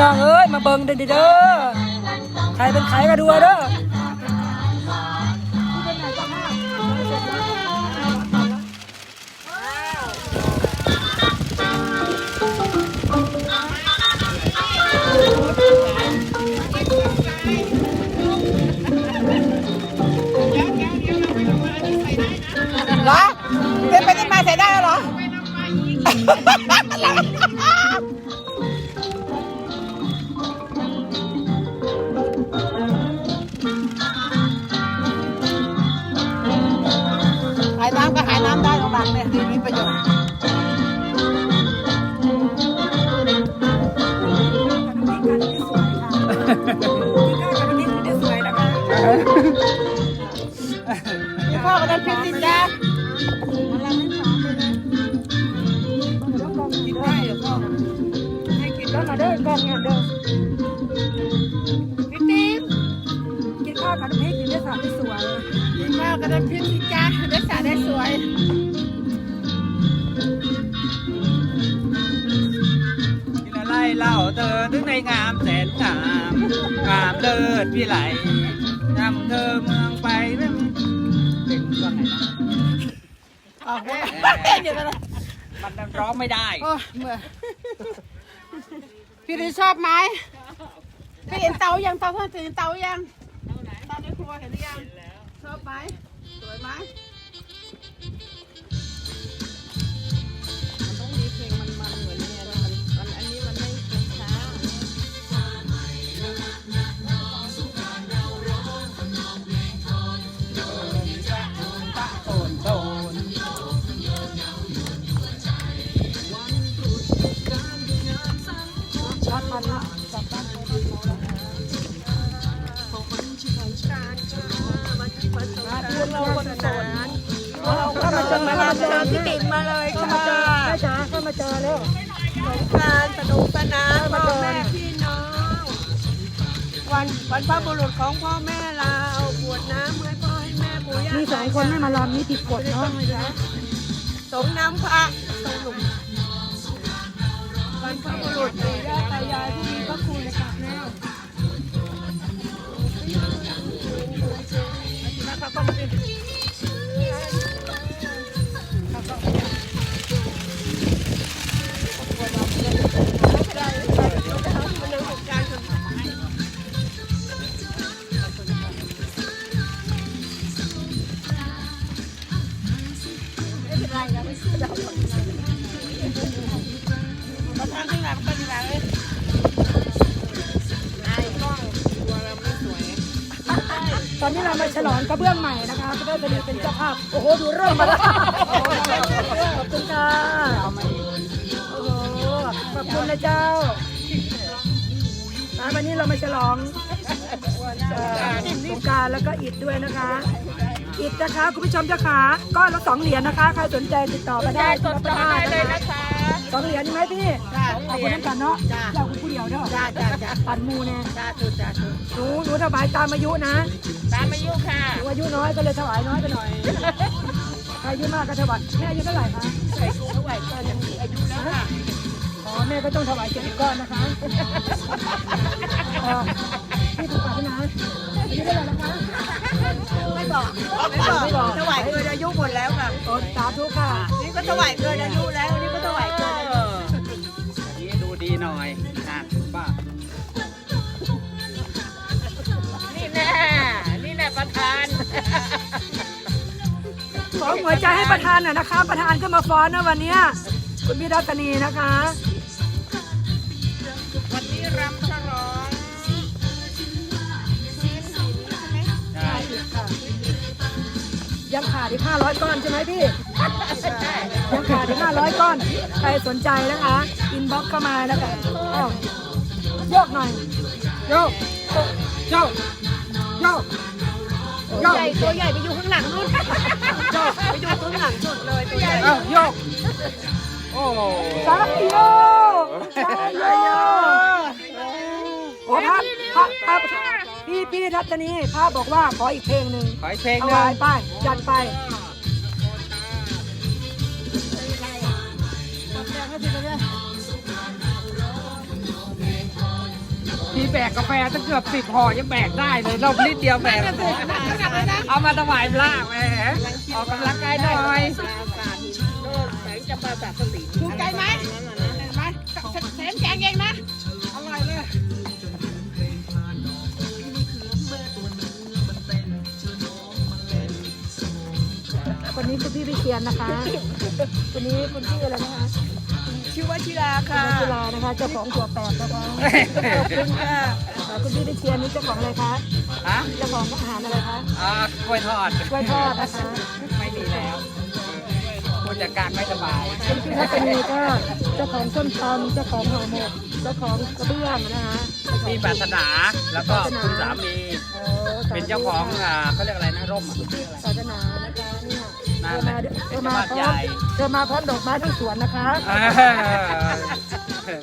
น้องเอ้ยมาเบิ่งเด้อเด้อใครเป็นใครก็ดูเอาเด้อเหรอเป็นไปได้มาใส่ได้แล้วเหรอ เล่าเธอถึงในงามแสนงามงามเลิศพี่ไหลนำเธอเมืองไปไม่เป็นว่าไงนะอ๋อเต้นอยู่ตลอดมันร้องไม่ได้โอ้เมื่อยพี่ติ๊ชอบไหมพี่เห็นเตายังเตาท่านเห็นเตายังเตาในครัวเห็นหรือยังชอบไหมสวยไหม คนสดเข้ามาเจอมาเจอพี่ติ๋มมาเลยเข้ามาเจอแม่จ๋าเข้ามาเจอแล้วสงการสนุกสนานพ่อแม่พี่น้องวันวันพระบุรุษของพ่อแม่เราบวชน้ำให้พ่อให้แม่ปู่ย่ามีสองคนไม่มาลำนี่ผิดกฎเนาะสงน้ำพระสนุกวันพระบุรุษ ตอนนี้เรามาฉลองกระเบื้องใหม่นะคะก็ได้เป็นเจ้าภาพ โอ้โห ดูเริ่มมาแล้ว ขอบคุณค่ะโอ้โห ขอบคุณนะเจ้าวันนี้เรามาฉลอง เอ่อสงกรารแล้วก็อิดด้วยนะคะ อิดนะคะคุณผู้ชมเจ้าขาก้อนละสองเหรียญนะคะใครสนใจติดต่อมาได้สดจอได้เลยนะคะสองเหรียญใช่ไหมพี่จ้าขอบคุณน้ำกันเนาะจ้าเราคุณผู้เดียวเด้อจ้าจ้าจ้าปั่นมูเนี่ยจ้าถูกจ้าถูกหนูหนูถวายตามอายุนะ ตามอายุค่ะหนูอายุน้อยก็เลยถวายน้อยไปหน่อยใครอายุมากก็ถวายแม่อายุเท่าไหร่คะเท่าไหร่ก็ยังมีอายุแล้วค่ะอ๋อแม่ก็ต้องถวายเจ็ดก้อนนะคะ เออพี่ถูกปรารถนาอายุเท่าไหร่นะคะไม่บอกไม่บอกถวายเกินอายุหมดแล้วค่ะสาธุค่ะ นี่ก็ถวายเกินอายุแล้ว นี่ก็ถวายเกินอายุอันนี้ดูดีหน่อยนะป้านี่แน่ นี่แน่ประธานขอหัวใจให้ประธานหน่อยนะคะ ประธานก็มาฟ้อนนะวันนี้คุณพี่รัตนีนะคะ ยังขาดอีก500ก้อนใช่ไหมพี่ยังขาดอีก500ก้อน ใครสนใจนะคะ อินบ็อกเข้ามานะคะอ้าวโยกหน่อยโยกโยกโยกโยกใหญ่ตัวใหญ่ไปอยู่ข้างหลังนู่นไปอยู่ข้างหลังสุดเลยตัวใหญ่เอ้าโยกโอ้สายโยสายโยโอ้พระพระพระ พี่พี่ทัศนีพระบอกว่าขออีกเพลงหนึ่งขออีกเพลงเอาหนึไว้ง ไปจัดไปแบกกาแฟตั้งเกือบสิบห่อยังแบกได้เลยเรานิดเดียวแบกเอามาถวายพระแหมออกกำลังกายหน่อยถูกใจไหมไหมแถมแกงเองนะ คนนี้คุณพี่วิเชียนนะคะคนนี้คุณพี่อะไรนะคะชื่อว่าชิลาค่ะนักกีฬานะคะเจ้าของตัวแปดนะคะขอบคุณค่ะเอ่อคุณพี่วิเชียนนี่เจ้าของอะไรคะฮะเจ้าของอาหารอะไรคะอ่ากล้วยทอด กล้วยทอดนะคะไม่มีแล้วผู้จัดการไม่สบายคุณพี่ทัศนีก็เจ้าของส้มตำเจ้าของห่อหมกเจ้าของกระเบื้องนะคะเจ้าของพี่ปรารถนาแล้วก็คุณสามีเอ่อเป็นเจ้าของอ่าเขาเรียกอะไรนะร่มอะศาสนานะคะเนี่ยนั่เธอนแหมาละเธอมาพร้อเป็นบ้านใหญ่มเธอมาพร้อมดอกไม้ทั้งสวนนะคะเออ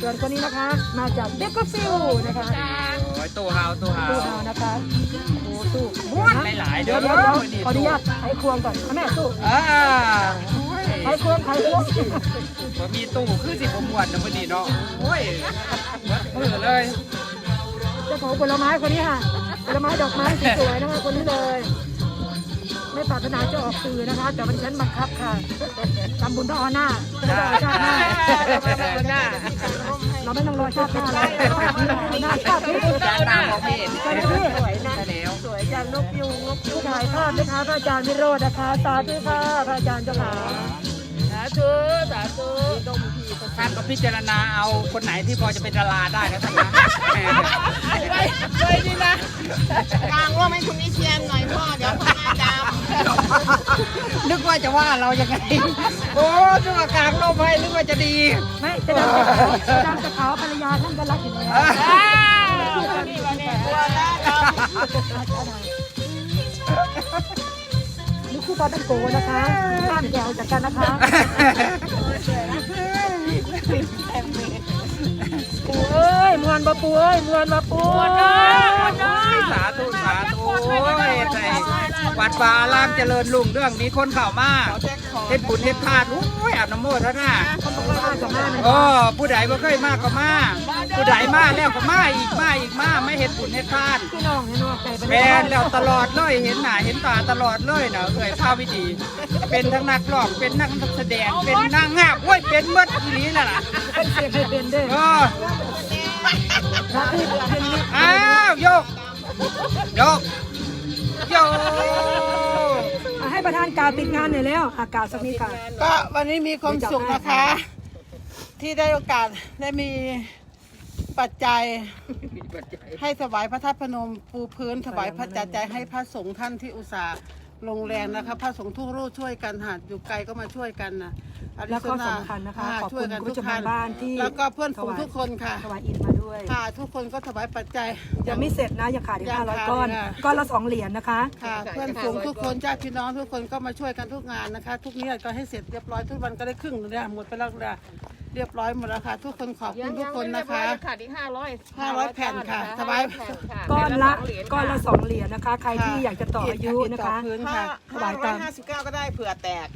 ส่วนคนนี้นะคะ มาจากเด็กก็ฟิวนะคะโอ้ยตู้เฮาตู้เฮาตู้เฮานะคะโอ้ตู้ม้วนไม่หลายเด้เดี๋อยวเดี๋ยวเดี๋ยวขออนุญาตไขควงก่อนเอาแม่ตู้อ่าไขควงไขควงผมมีตู้คือสิผมมวนนะพอดีเนาะโอ้ยมือเลยเจ้าของผลไม้คนนี้ค่ะผลไม้ดอกไม้สวยๆนะคะคนนี้เลย ไม่ปรารถนาจะออกสื่อนะคะ แต่วันฉันบังคับค่ะทำบุญต้องเอาหน้าไม่ต้องรอชาติหน้าหน้าเราไม่ต้องรอชาติหน้าเราเอาหน้าชาตินี้จานตามของพี่เห็นใช่ไหมพี่สวยนะแล้วสวยจังนกยูงนกยูผู้งถ่ายภาพนะคะพระอาจารย์วิโรจน์นะคะสาธุค่ะพระอาจารย์เจ้าขาสา ธุสาธุท่านก็พิจารณาเอาคนไหนที่พอจะเป็นดาราได้นะท่านนะไปไปดีนะกลางร่มให้คุณวิเชียนหน่อยพ่อเดี๋ยวพ่อมาจามนึกว่าจะว่าเรายังไง โอ้นึกว่ากลางร่มให้นึกว่าจะดี ไม่จะดำจะดำจะขาวภรรยาท่านก็รักอยู่แล้วตัวแล้วเรานี่ คู่ปาตังโกนะคะห้ามแกวจากกันนะคะปูเอ้ยมวนบะปูเอ้ยมวนบะปูสาธุสาธุโอ้ยใส่วัดป่าลามเจริญรุ่งเรื่องมีคนเข้ามาเฮ็ดบุญเฮ็ดทานโอ้ยอาบน้ำมนต์แล้วนะเขาบอกว่าจะมาเนี่ยโอ้ผู้ใดบ่เคยมาก็มา ผู้ใดมาแล้วก็มาอีกมาอีกมาไม่เฮ็ดบุญเฮ็ดทานพี่น้องเนี่ยน้องใจไปแมนแล้วตลอดเลยเห็นหน้าเห็นตาตลอดเลยนะเอ่ยภาพวิดีเป็นทั้งนักร้องเป็นนักแสดงเป็นนางงามโอ้ยเป็นหมดอีหลีนั่นล่ะเป็นเสียงให้เป็นเด้อเออพระที่เป็นนิอ้าวโยกโยกโยกอะให้ประธานกล่าวปิดงานหน่อยแล้วอากาศสักนิดค่ะ ก็วันนี้มีความสุขนะคะ ที่ได้โอกาสได้มี ปัจจัย ให้ถวายพระธาตุพนม ปูพื้นถวายพระจัจจัยให้พระสงฆ์ท่านที่อุตส่าห์ลงแรงนะคะพระสงฆ์ทุกรูปช่วยกันหาอยู่ไกลก็มาช่วยกันนะแล้วก็สำคัญนะคะาขอบช่วคุยณกันผู้ทุชกมท่านบ้านที่แล้วก็เพื่อนฝูงทุกคนค่ะถวายอินมาด้วยค่ะ ทุกคนก็ถวายปัจจัยยังไม่เสร็จนะยังขาดอีกยังห้าร้อยขาดก้อนค่ะก้อนละสองเหรียญนะคะค่ะ เพื่อนฝูงทุกคนญาติพี่น้องทุกคนก็มาช่วยกันทุกงานนะคะ ทุกนี้ก็ให้เสร็จเรียบร้อยทุกวันก็ได้ครึ่งหนึงแล้วหมดไปแล้วนะ เรียบร้อยหมดแล้วค่ะ ทุกคนขอบคุณทุกคนนะคะขาดอีกห้าร้อย500แผ่นค่ะสบาย ก้อนละก้อนละสองเหรียญนะคะ ใครที่อยากจะต่ออายุนะคะต่อพื้นห้าค่ะถวายตาม ห้าสิบเก้าก็ได้เผื่อแตก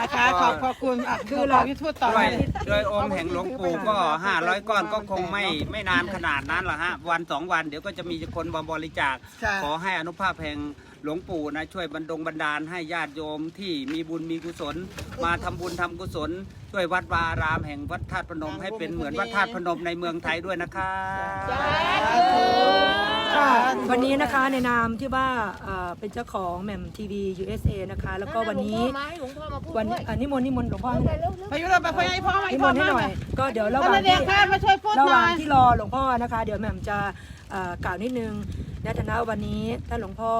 นะคะ ขอบขอบคุณอะคืคืออเราเราวิทูตต่อด้วยเลยโดยองค์แห่งหลวงปู่ก็ 500 ก้อนก็คงไม่ไม่นานขนาดนั้นหรอกฮะ วันสองวันเดี๋ยวก็จะมีคนมาบริจาคค่ะขอให้อนุภาพแห่ง หลวงปู่นะช่วยบรรดงบันดาลให้ญาติโยมที่มีบุญมีกุศล มาทำบุญทำกุศล ช่วยวัดวาอารามแห่งวัดธาตุพนมให้เป็นเหมือนวัดธาตุพนมในเมืองไทยด้วยนะคะค่ะวันนี้นะคะในนามที่ว่าเอ่อเป็นเจ้าของแหม่มทีวี USA นะคะ แล้วก็วันนี้หลวงพ่อมาพูดวันนี้อันนี้มนต์นิมนต์หลวงพ่อให้หน่อยพายุเราไปพายุพ่อให้นิมพ่อนต์ให้หน่อยก็เดี๋ยวระหตอนว่างเด็ที่กค่ะมาช่วยพูดระหหน่ว่าองยที่รอหลวงพ่อนะคะ เดี๋ยวแหม่มจะเอ่อกล่าวนิดนึงในฐานะวันนี้ท่านหลวงพ่อ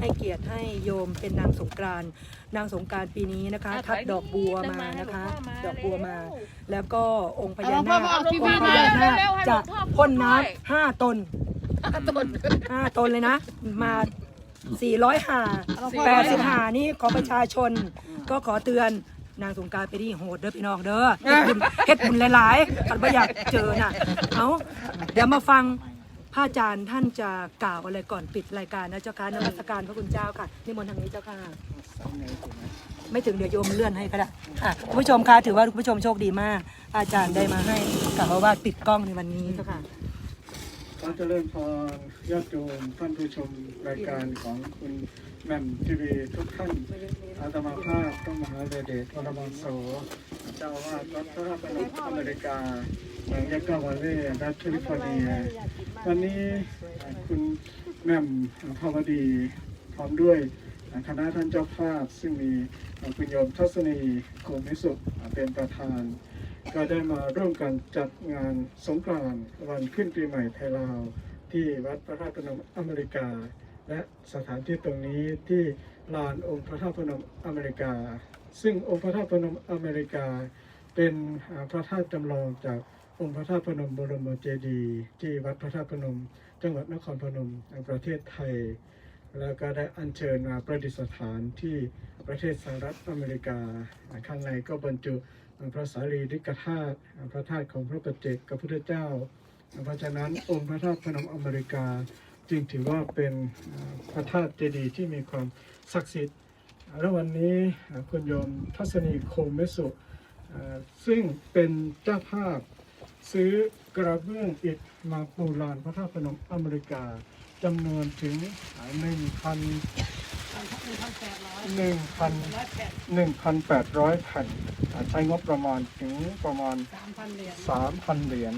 ให้เกียรติให้โยมเป็นนางสงกรานต์นางสงกรารปีนี้นะคะ ทัดดอกบัวมานะคะ ดอกบัวมา แล้วก็องค์พญานาคองค์พญานาคจะพ่นน้ำห้าตนห้าตนเลยนะ มาสี่ร้อยหาแปดสิบหานี่ของประชาชนก็ขอเตือนนางสงกรารไปที่โหดเด้อพี่น้องเด้อเฮ็ดบุญเฮ็ดบุญหลายๆกันไม่อยากเจอน่ะ เอาเดี๋ยวมาฟัง พระอาจารย์ท่านจะกล่าวอะไรก่อนปิดรายการนะเจ้าค่ะนมัสการพระคุณเจ้าค่ะนิมนต์ทางนี้เจ้าค่ะไม่ถึงเดี๋ยวโยมเลื่อนให้ก็ได้อะคุณผู้ชมคะถือว่าคุณผู้ชมโชคดีมาก อาจารย์ได้มาให้กล่าวว่าปิดกล้องในวันนี้เจ้าค่ะขอเจริญพรญาติโยมท่านผู้ชมรายการของคุณแหม่มทีวีทุกท่านอาตมาภาพต้องมหาเดชเดชวรมังโสเจ้าวาดวัดพระราชนมอเมริกาเมืองยากาวาเล่รัฐแคลิฟอร์เนีย วันนี้คุณแม่มภาวดีพร้อมด้วยคณะท่านเจ้าภาพ ซึ่งมีคุณโยมทัศนีโกมิสุเป็นประธาน ก็ได้มาร่วมกันจัดงานสงกรานต์วันขึ้นปีใหม่ไทยลาว ที่วัดพระธาตุพนมอเมริกา และสถานที่ตรงนี้ที่ลานองค์พระธาตุพนมอเมริกา ซึ่งองค์พระธาตุพนมอเมริกา เป็นพระธาตุจำลองจาก องค์พระธาตุพนมบรมเจดีย์ที่วัดพระธาตุพนม จังหวัดนครพนมประเทศไทย แล้วก็ได้อัญเชิญมาประดิษฐานที่ประเทศสหรัฐอเมริกา ข้างในก็บรรจุพระสารีริกธาตุพระธาตุของพระปัจเจกพระพุทธเจ้า เพราะฉะนั้นองค์พระธาตุพนมอเมริกา จึงถือว่าเป็นพระธาตุเจดีย์ที่มีความศักดิ์สิทธิ์แล้ววันนี้คุณโยมทัศนีโคมเมสุซึ่งเป็นเจ้าภาพ ซื้อกระเบื้องอิฐมาปูลานพระธาตุพนมอเมริกาจำนวนถึงหนึ่งพันหนึ่งพันหนึ่งพันแปดร้อยแผ่นใช้งบประมาณถึงประมาณสามพันเหรียญ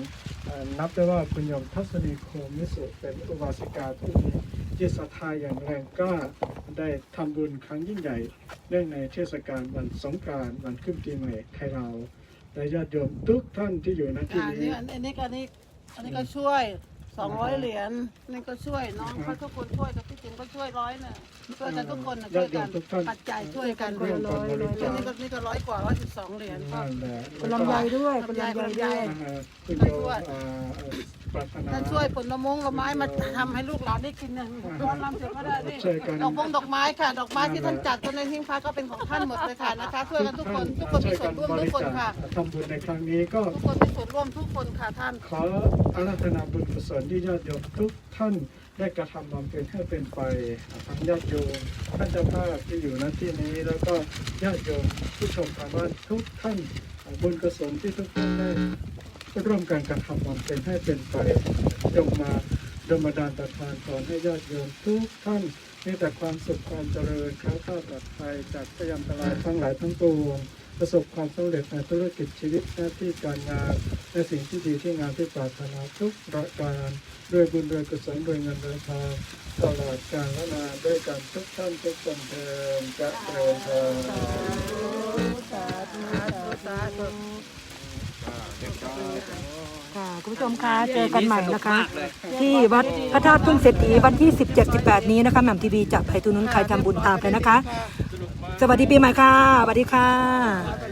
นับได้ว่าคุณยมทัศนีโคมิสุเป็นอุบาสิกาที่มีจิตศรัทธาอย่างแรงกล้าได้ทำบุญครั้งยิ่งใหญ่ เนื่องในเทศกาลวันสงกรานต์วันขึ้นปีใหม่ไทยเรา และญาติโยมทุกท่านที่อยู่ณที่อ่านี้นี่อันนี้ก็อันนี้อันนี้ก็ช่วย200เหรียญนี่ก็ช่วยน้องเขาทุกคนช่วยกับพี่จิ๋ มก็ช่วยร้อยน่ะช่วยกันทุกคนน่ะช่วยกันปัจจัยช่วยกันร่วมกันบริจานี่คก็นี่ก็ร้อยกว่าร้อยสิบสองเหรียญก็นั่นแหละคุณลำไยด้วยคุณลำไยด้วยอ่าคุณโยมอ่าปรารถนาถ้าช่วยผลมงละไม้มาทำให้ลูกหลานได้กินเนี่ยร้อนลำเสร็จก็ได้นี่ช่วยกันดอกพงดอกไม้ค่ะ ดอกไม้ที่ท่านจัดคนในทิ้งฟ้าก็เป็นของท่านหมดเลยค่ะนะคะช่วยกันทุกคนทุกคนมีส่วนร่วมทุกคนค่ะทำบุญในครั้งนี้ก็ทุกคนมีส่วนร่วมทุกคนค่ะท่าน ขออาราธนาบุญกุศลที่ญาติโยมทุกท่านได้กระทำบำเพ็ญให้เป็นไปทั้งญาติโยมท่านเจ้าภาพที่อยู่ณที่นี้ แล้วก็ญาติโยมผู้ชมทางบ้านทุกท่านบุญกุศลที่ทุกท่านได้ร่วมกันกระทำบำเพ็ญให้เป็นไปจงมาดลบันดาลประทานพรให้ญาติโยมทุกท่านมีแต่ความสุขความเจริญแคล้วคลาดปลอดภัยจากพยันตรายทั้งหลายทั้งปวง ประสบความสำเร็จในธุรกิจชีวิตหน้าที่การงานในสิ่งที่ดีที่งามที่ปรารถนาทุกประการด้วยบุญด้วยกุศลด้วยเงินด้วยทองตลอดกาลนานด้วยกันทุกท่านทุกคนเดิมจะเริญพรค่ะคุณผู้ชมคะเจอกันใหม่นะคะ ที่วัดพระธาตุทุ่งเศรษฐีวันที่ 17 18 นี้นะคะแหม่มทีวีจะไปทุนนุนใครทำบุญตามเลยนะคะ สวัสดีปีใหม่ค่ะสวัสดีค่ะ